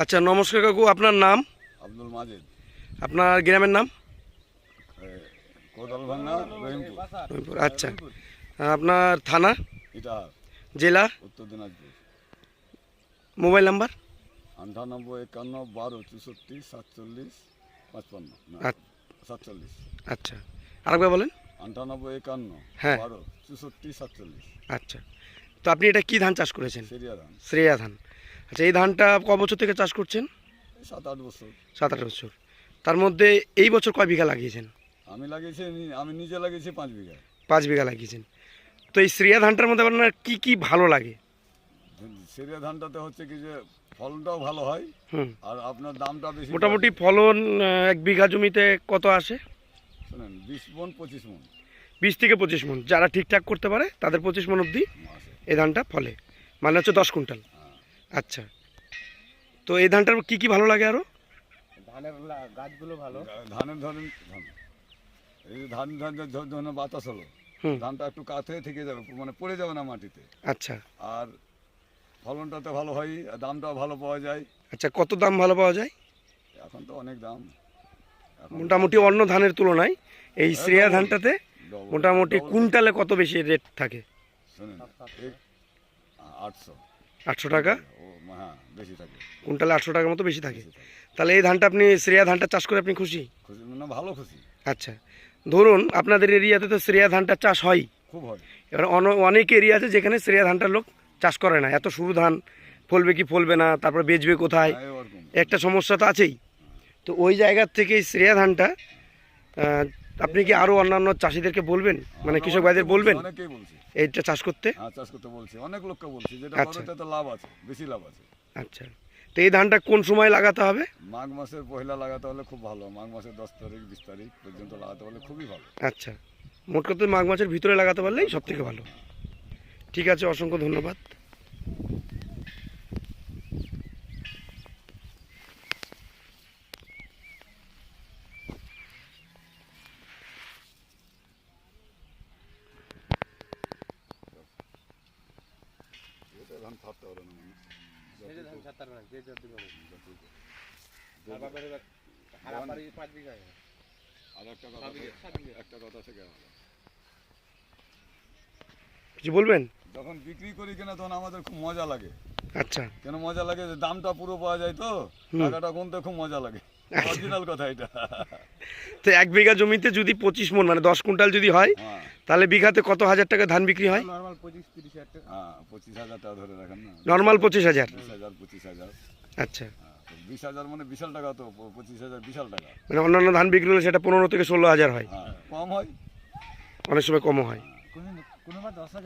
আচ্ছা নমস্কার কাকু আপনার নাম? আব্দুল মাজেদ। আপনার গ্রামের নাম। আচ্ছা। আপনার থানা? জেলা? উত্তর দিনাজপুর। Mobile number? আটানব্বই একান্ন বারো চৌষট্টি সাতচল্লিশ পাঁচপান্ন। আচ্ছা। সাতচল্লিশ। আচ্ছা। আরেকবার বলেন। আটানব্বই একান্ন হ্যাঁ। বারো চৌষট্টি সাতচল্লিশ। আচ্ছা। তো আপনি এটা কি ধান চাষ করেছেন? শ্রেয়া ধান। শ্রেয়া ধান। আচ্ছা এই ধানটা ক বছর থেকে চাষ করছেন? সাত আট বছর। সাত আট বছর। তার মধ্যে এই বছর কয় বিঘা লাগিয়েছেন? আমি লাগিয়েছি আমি নিজে লাগিয়েছি পাঁচ বিঘা। পাঁচ বিঘা লাগিয়েছেন। তো এই শ্রেয়া ধানটার মধ্যে আপনার কি কি ভালো লাগে? সেরিয়া ধানটাতে হচ্ছে কি যে ফলনটাও ভালো হয় আর আপনার দামটা বেশি মোটামুটি ফলন এক বিঘা জমিতে কত আসে? শোনেন বিশ মন পঁচিশ মন। বিশ থেকে পঁচিশ মন। যারা ঠিকঠাক করতে পারে তাদের পঁচিশ মন অবধি এই ধানটা ফলে। মানে হচ্ছে দশ কুইন্টাল। হ্যাঁ। আচ্ছা। তো এই ধানটার কি কি ভালো লাগে আরও? ধানের গাছগুলো ভালো। ধানের ধরেন ধান। এই যে ধান ধান যে ধ- বাতাস হলো হুম। ধানটা একটু কাত হয়ে থেকে যাবে মানে পড়ে যাবে না মাটিতে। আচ্ছা। আর ফলনটা তো ভালো হয় আর দামটাও ভালো পাওয়া যায়। আচ্ছা কত দাম ভালো পাওয়া যায়? এখন তো অনেক দাম। মোটামুটি অন্য ধানের তুলনায় এই শ্রেয়া ধানটাতে মোটামুটি কুইন্টালে কত বেশি রেট থাকে? শোনেন আটশো। আটশো টাকা? হ্যাঁ বেশি থাকে। কুইন্টালে আটশো টাকার মতো বেশি থাকে। তাহলে এই ধানটা আপনি শ্রেয়া ধানটা চাষ করে আপনি খুশি? খুশি মানে ভালো খুশি। আচ্ছা। ধরুন আপনাদের এরিয়াতে তো শ্রেয়া ধানটা চাষ হয়। খুব হয়। এবার অন- অনেক এরিয়া আছে যেখানে শ্রেয়া ধানটা লোক চাষ করে না। এত সরু ধান ফলবে কি ফলবে না তারপর বেচবে কোথায়? হ্যাঁ, একটা সমস্যা তো আছেই। তো ওই জায়গার থেকে এই শ্রেয়া ধানটা আপনি কি আরও অন্যান্য চাষিদেরকে বলবেন? মানে কৃষক ভাইদের বলবেন? বলছি, অনেকেই বলছি। এইটা চাষ করতে? হ্যাঁ চাষ করতে বলছি। অনেক লোককে বলছি যেটা আচ্ছা। লাভ আছে বেশি লাভ আছে। আচ্ছা। তো এই ধানটা কোন সময় লাগাতে হবে? মাঘ মাসের পয়লা লাগাতে হলে খুব ভালো। মাঘ মাসের দশ তারিখ বিশ তারিখ পর্যন্ত লাগাতে হলে খুবই ভালো। আচ্ছা। মোট কথা মাঘ মাসের ভিতরে লাগাতে পারলেই সব থেকে ভালো ঠিক আছে অসংখ্য ধন্যবাদ এটা ধান থাকতে পারে না মানুষ। যে ধান না যে যত আর একটা কথা একটা কথা। কিছু বলবেন? যখন বিক্রি করি কিনা তখন আমাদের খুব মজা লাগে। আচ্ছা। কেন মজা লাগে যে দামটা পুরো পাওয়া যায় তো? টাকাটা গুনতে খুব মজা লাগে। অরিজিনাল কথা এটা। তো এক বিঘা জমিতে যদি পঁচিশ মন মানে দশ কুইন্টাল যদি হয় হ্যাঁ। তাহলে বিঘাতে কত হাজার টাকা ধান বিক্রি হয়? নর্মাল পঁচিশ তিরিশ হাজার টাকা। হ্যাঁ পঁচিশ হাজার টাকা ধরে রাখেন না। নর্মাল পঁচিশ হাজার? বিশ হাজার পঁচিশ হাজার। আচ্ছা। হ্যাঁ, তো বিশ হাজার মানে বিশাল টাকা তো পঁচিশ হাজার বিশাল টাকা। মানে অন্যান্য ধান বিক্রি হলে সেটা পনেরো থেকে ষোলো হাজার হয়। হ্যাঁ কম হয়। অনেক সময় কমও হয়। কোনোবার দশ হাজার